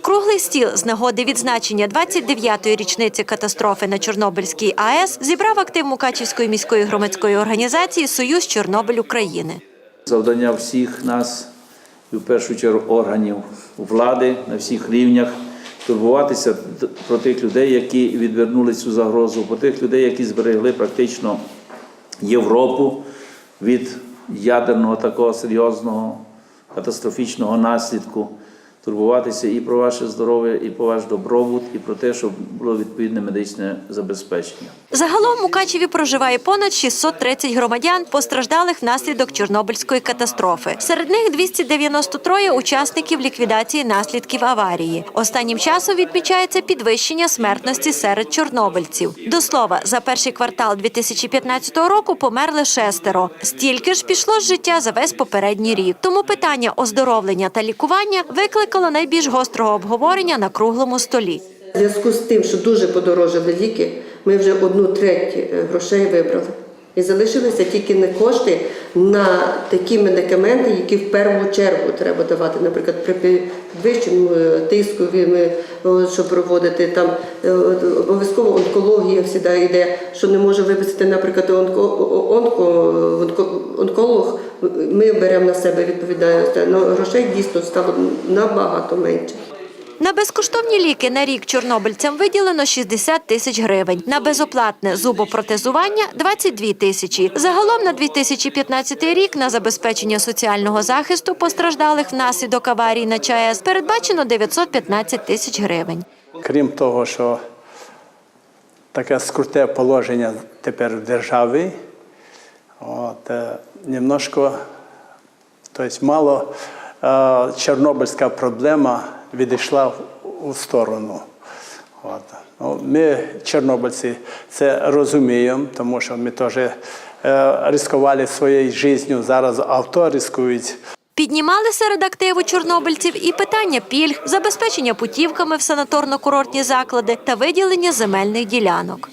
Круглий стіл з нагоди відзначення 29-ї річниці катастрофи на Чорнобильській АЕС зібрав актив Мукачівської міської громадської організації Союз Чорнобиль України. Завдання всіх нас, і в першу чергу органів влади на всіх рівнях, турбуватися про тих людей, які відвернули цю загрозу, про тих людей, які зберегли практично Європу від ядерного такого серйозного катастрофічного наслідку. Турбуватися і про ваше здоров'я, і про ваш добробут, і про те, щоб було відповідне медичне забезпечення. Загалом в Мукачеві проживає понад 630 громадян, постраждалих внаслідок Чорнобильської катастрофи. Серед них 293 учасників ліквідації наслідків аварії. Останнім часом відмічається підвищення смертності серед чорнобильців. До слова, за перший квартал 2015 року померли шестеро. Стільки ж пішло з життя за весь попередній рік. Тому питання оздоровлення та лікування викликало найбільш гострого обговорення на круглому столі. Зв'язку з тим, що дуже подорожили ліки, ми вже одну треть е, грошей вибрали. І залишилися тільки не кошти на такі медикаменти, які в першу чергу треба давати. Наприклад, при підвищеному е, тискові, що проводити там е, обов'язково онкологія завжди йде, що не може виписати, наприклад, онко, онко, онко, онколог. Ми беремо на себе відповідальність. але грошей дійсно стало набагато менше. На безкоштовні ліки на рік чорнобильцям виділено 60 тисяч гривень. На безоплатне зубопротезування – 22 тисячі. Загалом на 2015 рік на забезпечення соціального захисту постраждалих внаслідок аварії на ЧАЕС передбачено 915 тисяч гривень. Крім того, що таке скруте положення тепер в державі, от, е, немножко, тобто мало е, чорнобильська проблема відійшла у сторону. От. Ну, ми, чорнобильці, це розуміємо, тому що ми теж е, ризикували своєю життю, зараз авто ризикують. Піднімали серед активу чорнобильців і питання пільг, забезпечення путівками в санаторно-курортні заклади та виділення земельних ділянок.